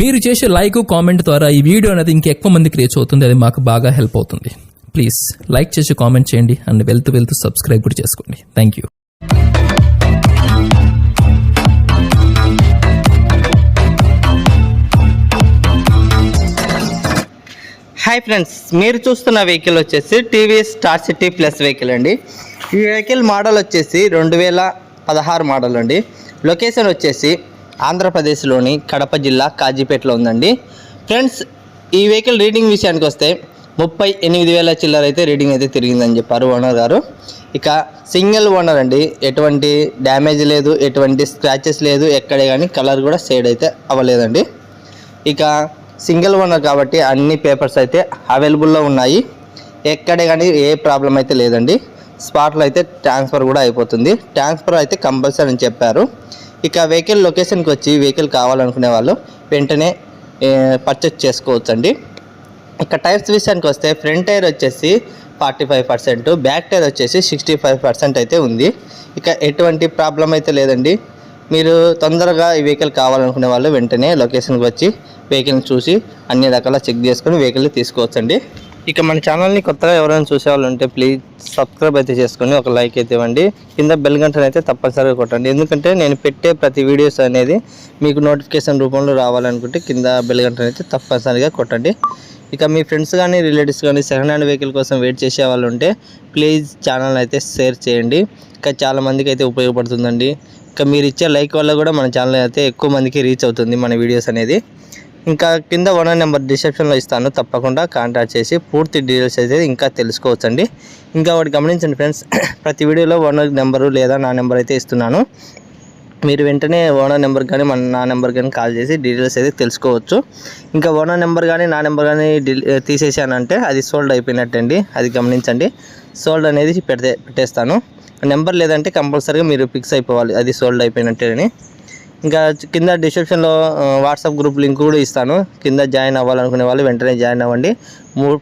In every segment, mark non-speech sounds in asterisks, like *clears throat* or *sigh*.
మీరు చేసే like comment ద్వారా ఈ వీడియో అనేది ఇంకెక్కువ మందికి రీచ్ అవుతుంది. అది మాకు బాగా హెల్ప్ అవుతుంది. ప్లీజ్ లైక్ చేసి కామెంట్ చేయండి. అండ్ వెళ్తూ వెళ్తూ సబ్స్క్రైబ్ కూడా చేసుకోండి. థ్యాంక్ యూ హాయ్ ఫ్రెండ్స్ మీరు చూస్తున్న వెహికల్ వచ్చేసి TVS star city plus vehicle అండి. ఈ వెహికల్ మోడల్ వచ్చేసి రెండు వేల పదహారు మోడల్ అండి. లొకేషన్ వచ్చేసి ఆంధ్రప్రదేశ్లోని కడప జిల్లా కాజీపేటలో ఉందండి. ఫ్రెండ్స్ ఈ వెహికల్ రీడింగ్ విషయానికి వస్తే ముప్పై ఎనిమిది వేల చిల్లర అయితే రీడింగ్ అయితే తిరిగిందని చెప్పారు ఓనర్ గారు. ఇక సింగిల్ ఓనర్ అండి. ఎటువంటి డ్యామేజ్ లేదు ఎటువంటి స్క్రాచెస్ లేదు ఎక్కడే కానీ కలర్ కూడా షేడ్ అయితే అవ్వలేదండి. ఇక సింగిల్ ఓనర్ కాబట్టి అన్ని పేపర్స్ అయితే అవైలబుల్లో ఉన్నాయి. ఎక్కడే కానీ ఏ ప్రాబ్లం అయితే లేదండి. స్పాట్లో అయితే ట్రాన్స్ఫర్ కూడా అయిపోతుంది. ట్రాన్స్ఫర్ అయితే కంపల్సరీ అని చెప్పారు. ఇక వెహికల్ లొకేషన్కి వచ్చి వెహికల్ కావాలనుకునే వాళ్ళు వెంటనే పర్చేస్ చేసుకోవచ్చండి. ఇక టైర్స్ విషయానికి వస్తే ఫ్రంట్ టైర్ వచ్చేసి forty five percent back tyre వచ్చేసి సిక్స్టీ ఫైవ్ పర్సెంట్ అయితే ఉంది. ఇక ఎటువంటి ప్రాబ్లం అయితే లేదండి. మీరు తొందరగా ఈ వెహికల్ కావాలనుకునే వాళ్ళు వెంటనే లొకేషన్కి వచ్చి వెహికల్ని చూసి అన్ని రకాల చెక్ చేసుకొని వెహికల్ని తీసుకోవచ్చండి. ఇక మన ఛానల్ని కొత్తగా ఎవరైనా చూసే వాళ్ళు ఉంటే ప్లీజ్ సబ్స్క్రైబ్ అయితే చేసుకొని ఒక లైక్ అయితే ఇవ్వండి. కింద బెల్ గంటను అయితే తప్పనిసరిగా కొట్టండి. ఎందుకంటే నేను పెట్టే ప్రతి వీడియోస్ అనేది మీకు నోటిఫికేషన్ రూపంలో రావాలనుకుంటే కింద బెల్ గంటను అయితే తప్పనిసరిగా కొట్టండి. ఇక మీ ఫ్రెండ్స్ కానీ రిలేటివ్స్ కానీ సెకండ్ హ్యాండ్ వెహికల్ కోసం వెయిట్ చేసే వాళ్ళు ఉంటే ప్లీజ్ ఛానల్ అయితే షేర్ చేయండి. ఇంకా చాలామందికి అయితే ఉపయోగపడుతుందండి. ఇంకా మీరు ఇచ్చే లైక్ వల్ల కూడా మన ఛానల్ అయితే ఎక్కువ మందికి రీచ్ అవుతుంది మన వీడియోస్ అనేది. ఇంకా కింద ఓనర్ నెంబర్ డిస్క్రిప్షన్లో ఇస్తాను. తప్పకుండా కాంటాక్ట్ చేసి పూర్తి డీటెయిల్స్ అయితే ఇంకా తెలుసుకోవచ్చండి. ఇంకా ఒకటి గమనించండి ఫ్రెండ్స్ *clears throat* ప్రతి వీడియోలో ఓనర్ నెంబరు లేదా నా నెంబర్ అయితే ఇస్తున్నాను. మీరు వెంటనే ఓనర్ నెంబర్ కానీ మన నా నెంబర్ కానీ కాల్ చేసి డీటెయిల్స్ అయితే తెలుసుకోవచ్చు. ఇంకా ఓనర్ నెంబర్ కానీ నా నెంబర్ కానీ తీసేసానంటే అది సోల్డ్ అయిపోయినట్టండి. అది గమనించండి. సోల్డ్ అనేది పెడితే పెట్టేస్తాను. నెంబర్ లేదంటే కంపల్సరీగా మీరు ఫిక్స్ అయిపోవాలి అది సోల్డ్ అయిపోయినట్టేని ఇంకా కింద డిస్క్రిప్షన్లో వాట్సాప్ గ్రూప్ లింక్ కూడా ఇస్తాను. కింద జాయిన్ అవ్వాలనుకునే వాళ్ళు వెంటనే జాయిన్ అవ్వండి.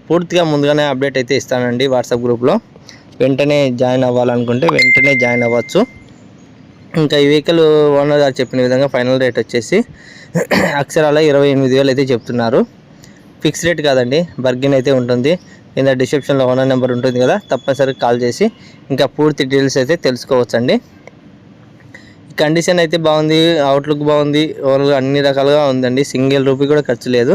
పూర్తిగా ముందుగానే అప్డేట్ అయితే ఇస్తానండి వాట్సాప్ గ్రూప్లో వెంటనే జాయిన్ అవ్వాలనుకుంటే వెంటనే జాయిన్ అవ్వచ్చు. ఇంకా ఈ వెహికల్ ఓనర్ గారు చెప్పిన విధంగా ఫైనల్ రేట్ వచ్చేసి *clears throat* అక్షరాల ఇరవై ఎనిమిది వేలు అయితే చెప్తున్నారు. ఫిక్స్ రేట్ కాదండి బర్గిన్ అయితే ఉంటుంది. కింద డిస్క్రిప్షన్లో ఓనర్ నెంబర్ ఉంటుంది కదా తప్పనిసరిగా కాల్ చేసి ఇంకా పూర్తి డీటెయిల్స్ అయితే తెలుసుకోవచ్చండి. కండిషన్ అయితే బాగుంది అవుట్లుక్ బాగుంది ఓవరాల్ అన్ని రకాలుగా ఉందండి. సింగిల్ రూపీ కూడా ఖర్చు లేదు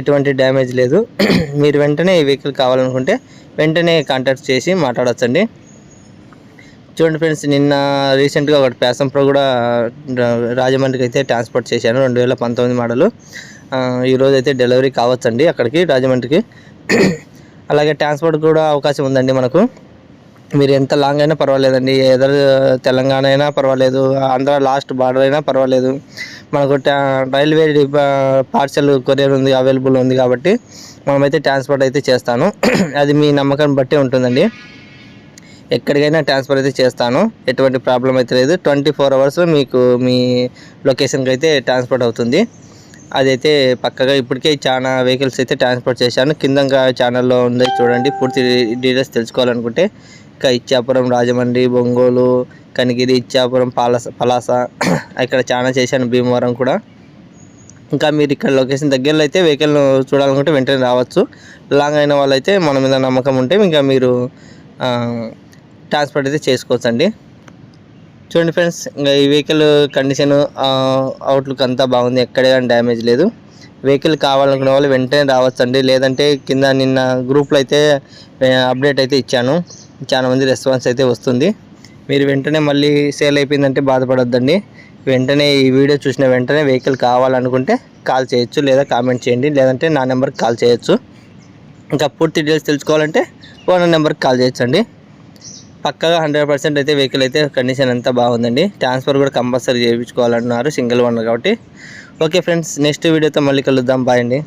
ఎటువంటి డ్యామేజ్ లేదు. *clears throat* మీరు వెంటనే ఈ వెహికల్ కావాలనుకుంటే వెంటనే కాంటాక్ట్ చేసి మాట్లాడచ్చండి. చూడండి ఫ్రెండ్స్ నిన్న రీసెంట్గా ఒకటి ప్యాసం ప్రో కూడా రాజమండ్రికి అయితే ట్రాన్స్పోర్ట్ చేశాను రెండు వేల పంతొమ్మిది మోడలు ఈరోజు అయితే డెలివరీ కావచ్చండి అక్కడికి రాజమండ్రికి. *clears throat* అలాగే ట్రాన్స్పోర్ట్ కూడా అవకాశం ఉందండి మనకు. మీరు ఎంత లాంగ్ అయినా పర్వాలేదండి. ఎదర్ తెలంగాణ అయినా పర్వాలేదు. ఆంధ్ర లాస్ట్ బార్డర్ అయినా పర్వాలేదు. మనకు టా- రైల్వే పార్సల్ కొరియర్ ఉంది అవైలబుల్ ఉంది కాబట్టి మనమైతే ట్రాన్స్పోర్ట్ అయితే చేస్తాను. *clears throat* అది మీ నమ్మకం బట్టి ఉంటుందండి. ఎక్కడికైనా ట్రాన్స్ఫర్ అయితే చేస్తాను. ఎటువంటి ప్రాబ్లం అయితే లేదు. ట్వంటీ ఫోర్ అవర్స్ మీకు మీ లొకేషన్కి అయితే ట్రాన్స్పోర్ట్ అవుతుంది. అదైతే పక్కగా ఇప్పటికే చాలా వెహికల్స్ అయితే ట్రాన్స్పోర్ట్ చేశాను. కింద ఛానల్లో ఉంది చూడండి. పూర్తి డీటెయిల్స్ తెలుసుకోవాలనుకుంటే ఇచ్చాపురం రాజమండ్రి ఒంగోలు కనిగిరి ఇచ్చాపురం పలాస పలాస *clears throat* ఇక్కడ చాలా చేశాను భీమవరం కూడా. ఇంకా మీరు ఇక్కడ లొకేషన్ దగ్గరలో అయితే వెహికల్ చూడాలనుకుంటే వెంటనే రావచ్చు. లాంగ్ అయిన వాళ్ళైతే మన మీద నమ్మకం ఉంటే ఇంకా మీరు ట్రాన్స్పోర్ట్ అయితే చేసుకోవచ్చండి. చూడండి ఫ్రెండ్స్ ఇంకా ఈ వెహికల్ కండిషన్ అవుట్లుక్ అంతా బాగుంది. ఎక్కడే కానీ డ్యామేజ్ లేదు. వెహికల్ కావాలనుకునే వాళ్ళు వెంటనే రావచ్చండి. లేదంటే కింద నిన్న గ్రూప్లో అయితే అప్డేట్ అయితే ఇచ్చాను. చాలా మంది రెస్పాన్స్ అయితే వస్తుంది. మీరు వెంటనే మళ్ళీ సేల్ అయిపోయిందంటే బాధపడొద్దండి. వెంటనే ఈ వీడియో చూసిన వెంటనే వెహికల్ కావాలనుకుంటే కాల్ చేయొచ్చు లేదా కామెంట్ చేయండి. లేదంటే నా నెంబర్కి కాల్ చేయొచ్చు. ఇంకా పూర్తి డీటెయిల్స్ తెలుసుకోవాలంటే ఓనర్ నెంబర్కి కాల్ చేయొచ్చండి. పక్కగా హండ్రెడ్ పర్సెంట్ అయితే వెహికల్ అయితే కండిషన్ అంతా బాగుందండి. ట్రాన్స్ఫర్ కూడా కంపల్సరీ చేయించుకోవాలంటున్నారు సింగిల్ ఓనర్ కాబట్టి. ఓకే ఫ్రెండ్స్ నెక్స్ట్ వీడియోతో మళ్ళీ కలుద్దాం. బాయ్ అండి.